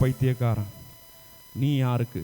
பைத்தியக்காரன். நீ யாருக்கு?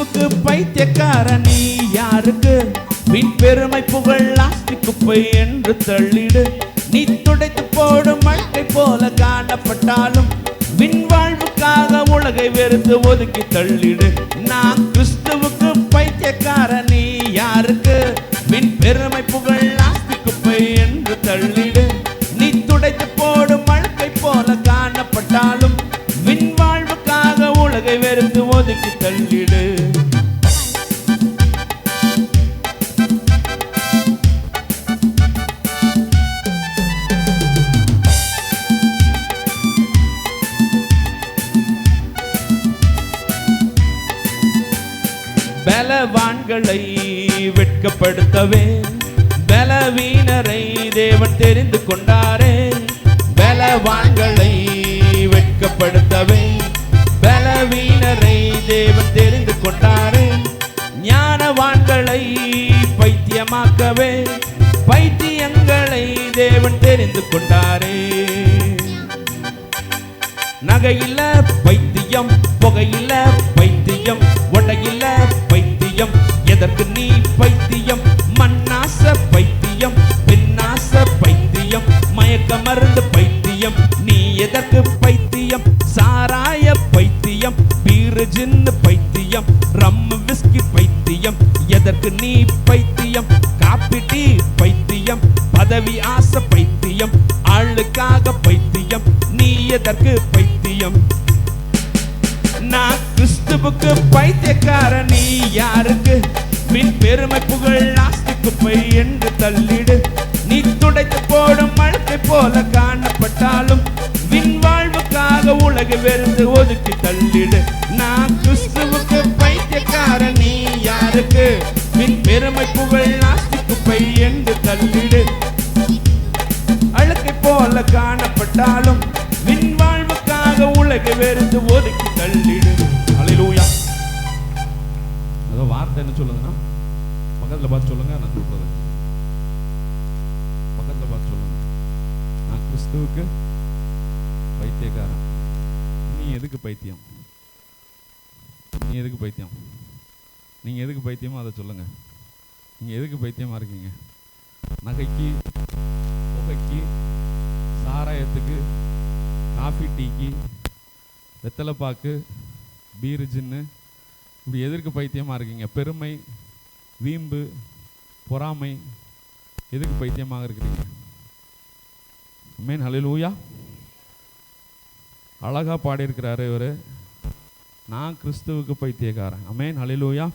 கிறிஸ்துவுக்கு பைத்தியக்கார நீ யாருக்கு? பின் பெருமை புகழ் லாஸ்டி குப்பை என்று தள்ளிடு. நீ துடைத்து போடும் மழை போல காணப்பட்டாலும் வின் வாழ்வுக்காக உலகை வெறுத்து ஒதுக்கி தள்ளிடு. நான் கிறிஸ்துவுக்கு பலவான்களை வெட்கப்படுத்தவே பலவீனரை தேவன் தெரிந்து கொண்டாரே. பலவான்களை வெட்கப்படுத்தவே பலவீனரை தேவன் தெரிந்து கொண்டாரே. ஞானவான்களை பைத்தியமாக்கவே பைத்தியங்களை தேவன் தெரிந்து கொண்டாரே. நகையில பைத்தியம் புகையில பைத்தியம் உடையில எதற்கு நீ பைத்தியம். மண்ணாச பைத்தியம் பின்னாச பைத்தியம் மயக்க மருந்து பைத்தியம். நீ எதற்கு பைத்தியம்? சாராய பைத்தியம் பீரு ஜின்னு பைத்தியம் ரம் விஸ்கி பைத்தியம். எதற்கு நீ பைத்தியம்? காப்பி டீ பைத்தியம் பதவி ஆசை பைத்தியம் ஆளுக்காக பைத்தியம். நீ எதற்கு பைத்தியம்? நான் கிறிஸ்துவுக்கு பைத்தியக்காரன் நீ யாருக்கு? பின் பெருமை புகழ் நாஸ்தி குப்பை என்று தள்ளிடு. நீ துடைத்து போடும் மழத்தை போல காணப்பட்டாலும் வின் வாழ்வுக்காக உலக வெறுந்து ஒதுக்கி தள்ளிடு. நான் கிறிஸ்துவுக்கு பைத்தியக்காரன் நீ யாருக்கு? பின் பெருமை புகழ் நாஸ்தி குப்பை என்று தள்ளிடு. அழுக்கை போல காணப்பட்டாலும் வின் வாழ்வுக்காக உலகை வெறுத்து ஒதுக்கி தள்ளிடு. பக்கத்துல பார்த்து சொல்லுங்க நான் கூப்பிடுறேன். பக்கத்தில் பார்த்து சொல்லுங்க. நான் கிறிஸ்துவுக்கு பைத்தியக்காரன். நீ எதுக்கு பைத்தியம்? நீ எதுக்கு பைத்தியம்? நீங்கள் எதுக்கு பைத்தியமோ அதை சொல்லுங்கள் நீங்கள் எதுக்கு பைத்தியமாக இருக்கீங்க? நகைக்கு புகைக்கு சாராயத்துக்கு காஃபி டீக்கு வெத்தலைப்பாக்கு பீரு ஜின்னு இப்படி எதற்கு பைத்தியமாக இருக்கீங்க? பெருமை வீம்பு பொறாமை எதுக்கு பைத்தியமாக இருக்கிறீங்க? மீன் ஹலிலூயா அழகா பாடியிருக்கிறாரு இவர். நான் கிறிஸ்துவுக்கு பைத்தியக்காரன். அமேன் ஹலிலூயா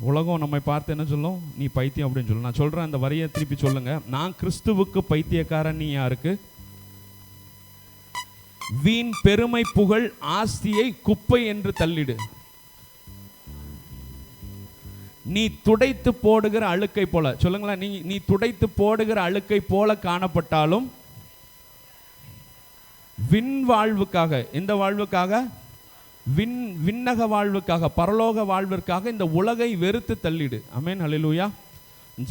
உலகம் நம்மை பார்த்து என்ன சொல்லும்? நீ பைத்தியம் அப்படின்னு சொல்லும். நான் சொல்றேன் அந்த வரியை திருப்பி சொல்லுங்க. நான் கிறிஸ்துவுக்கு பைத்தியக்காரன் நீ யாருக்கு? வீண் பெருமை புகழ் ஆஸ்தியை குப்பை என்று தள்ளிடு. நீ துடைத்து போடுகிற அழுக்கை போல. சொல்லுங்களேன் நீ நீ துடைத்து போடுகிற அழுக்கை போல காணப்பட்டாலும் விண் வாழ்வுக்காக எந்த வாழ்வுக்காக? விண் விண்ணக வாழ்வுக்காக பரலோக வாழ்விற்காக இந்த உலகை வெறுத்து தள்ளிடு. அமேன் அலிலூயா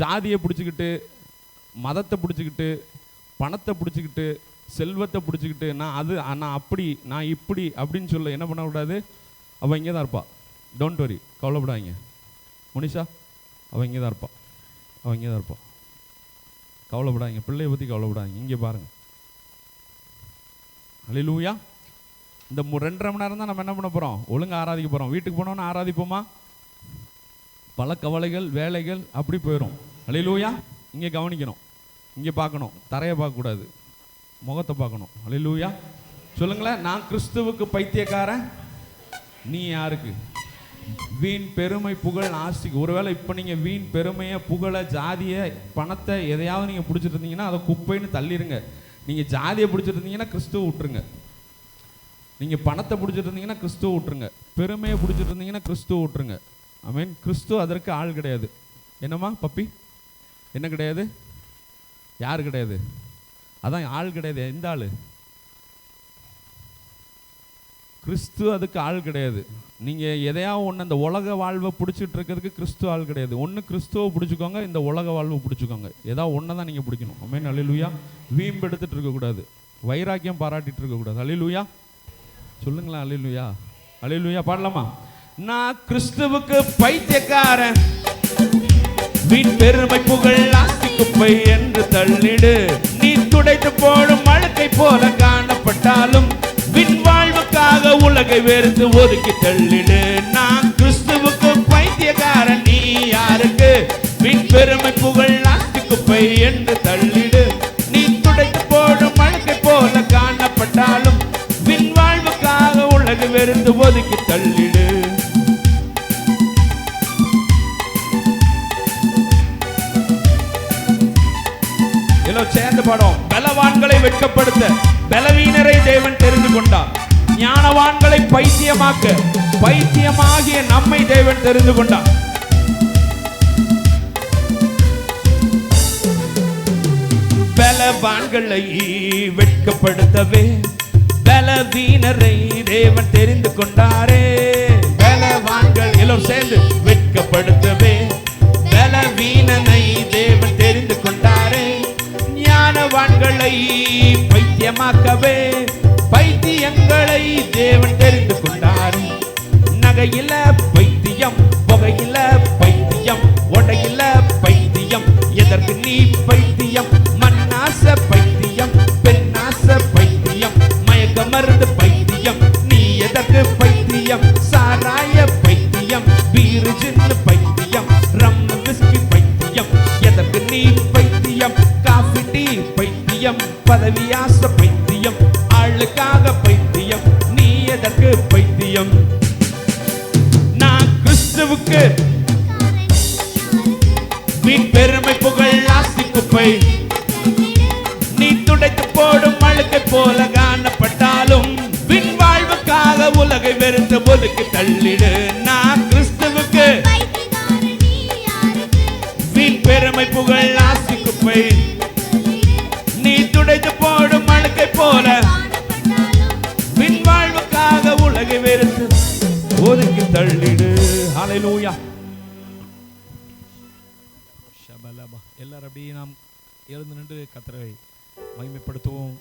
ஜாதியை பிடிச்சிக்கிட்டு மதத்தை பிடிச்சிக்கிட்டு பணத்தை பிடிச்சிக்கிட்டு செல்வத்தை பிடிச்சிக்கிட்டு நான் அது நான் அப்படி நான் இப்படி அப்படின்னு சொல்ல என்ன பண்ணக்கூடாது? அவள் இங்கே தான் இருப்பா. டோன்ட் வரி கவலைப்படாதீங்க. முனிஷா அவன் இங்கே தான் இருப்பான். அவன் இங்கே தான் இருப்பான். கவலைப்படாதீங்க. பிள்ளைய பற்றி கவலைப்படாதீங்க. இங்கே பாருங்கள் அழிலூயா இந்த மூ ரெண்டரை மணி நேரம் தான் நம்ம என்ன பண்ண போகிறோம் ஒழுங்கா ஆராதிக்க போகிறோம் வீட்டுக்கு போனோன்னு ஆராதிப்போமா? பல கவலைகள் வேலைகள் அப்படி போயிடும் அழிலூயா இங்கே கவனிக்கணும். இங்கே பார்க்கணும். தரையை பார்க்கக்கூடாது. முகத்தை பார்க்கணும். அழிலூயா சொல்லுங்களேன். நான் கிறிஸ்துவுக்கு பைத்தியக்காரன்? நீ யாருக்கு? வீண் பெருமை புகழ் ஆஸ்திக்கு ஒருவேளை இப்போ நீங்கள் வீண் பெருமையை புகழை ஜாதியை பணத்தை எதையாவது நீங்கள் பிடிச்சிட்டு இருந்தீங்கன்னா அதை குப்பைன்னு தள்ளிடுங்க நீங்கள் ஜாதியை பிடிச்சிட்டு இருந்தீங்கன்னா கிறிஸ்துவ விட்டுருங்க. நீங்கள் பணத்தை பிடிச்சிட்டு இருந்தீங்கன்னா கிறிஸ்துவ விட்டுருங்க. பெருமையை பிடிச்சிட்டு இருந்தீங்கன்னா கிறிஸ்துவ விட்டுருங்க. ஐ மீன் கிறிஸ்துவ அதற்கு ஆள் கிடையாது. என்னம்மா பப்பி? என்ன கிடையாது? யார் கிடையாது? அதான் ஆள் கிடையாது. எந்த ஆள்? கிறிஸ்து அதுக்கு ஆள் கிடையாது. நீங்கள் எதையாவது ஒன்று அந்த உலக வாழ்வை பிடிச்சிட்டு இருக்கிறதுக்கு கிறிஸ்து ஆள் கிடையாது. ஒன்று கிறிஸ்துவை பிடிச்சிக்கோங்க இந்த உலக வாழ்வை பிடிச்சிக்கோங்க. ஏதாவது ஒன்றை தான் நீங்கள் பிடிக்கணும். அமே அலிலுயா வீம்பெடுத்துட்டு இருக்கக்கூடாது. வைராக்கியம் பாராட்டிட்டு இருக்கக்கூடாது. அலிலுயா சொல்லுங்களேன் அலிலுயா அலிலுயா பாடலாமா? நான் கிறிஸ்துவுக்கு பைத்தியக்காரன். வீண் பெருமை புகழ் ஆஸ்தி குப்பை என்று தள்ளிடு. நீ துடைத்து போடும் அழுக்கை போல காணப்பட்டாலும் உலகை வெறுத்து ஒதுக்கி தள்ளிடு. நான் கிறிஸ்துவுக்கு பைத்தியக்காரன் நீ யாருக்கு? மின் பெருமை புகழ் நாட்டுக்கு குப்பை என்று தள்ளிடு. நீ துடைத்து போடும் அழுக்கை போல காணப்பட்டாலும் விண் வாழ்வுக்காக உலகை வெறுத்து ஒதுக்கி தள்ளிடு. சேர்ந்து படம் பலவான்களை வெட்கப்படுத்த பலவீனரை தேவன் தெரிந்து கொண்டார். ஞானவான்களை பைத்தியமாக்க பைத்தியமாகிய நம்மை தேவன் தெரிந்து கொண்டார். பலவான்களை வெட்கப்படுத்தவே பலவீனரை தேவன் தெரிந்து கொண்டாரே. பலவான்கள் எல்லோரும் சேர்ந்து வெட்கப்படுத்தவே பலவீனனை தேவன் தெரிந்து கொண்டாரே. ஞானவான்களை பைத்தியமாக்கவே எங்களை தேவன் தெரிந்து கொண்டார் நகையில பைத்தியம் புகையில பைத்தியம் உடையில பைத்தியம் எதற்கு நீ பைத்தியம்? மண்ணாச பைத்தியம் பெண்ணாச பைத்தியம் மயக்க மருந்து பைத்தியம் நீ எதற்கு பைத்தியம்? சாராய பைத்தியம் பீரு ஜின்னு பைத்தியம் ரம் விஸ்கி பைத்தியம் எதற்கு நீ பைத்தியம்? காஃபி டீ பைத்தியம் பதவியாச பைத்தியம் ஆளுக்காக பைத்தியம் நான் கிறிஸ்துவுக்கு நீ பெருமை புகழ் ஆசி குப்பை நீ துடைத்து போடும் அழுக்கை போல காணப்பட்டாலும் பின் வாழ்வுக்காக உலகை வெறுத்து ஒதுக்கி தள்ளிடு. தள்ளிடு. ஹalleluya ஷபலபா எல்லாரும் அப்படியே நாம் எழுந்து நின்று கத்தரை மகிமைப்படுத்துவோம்.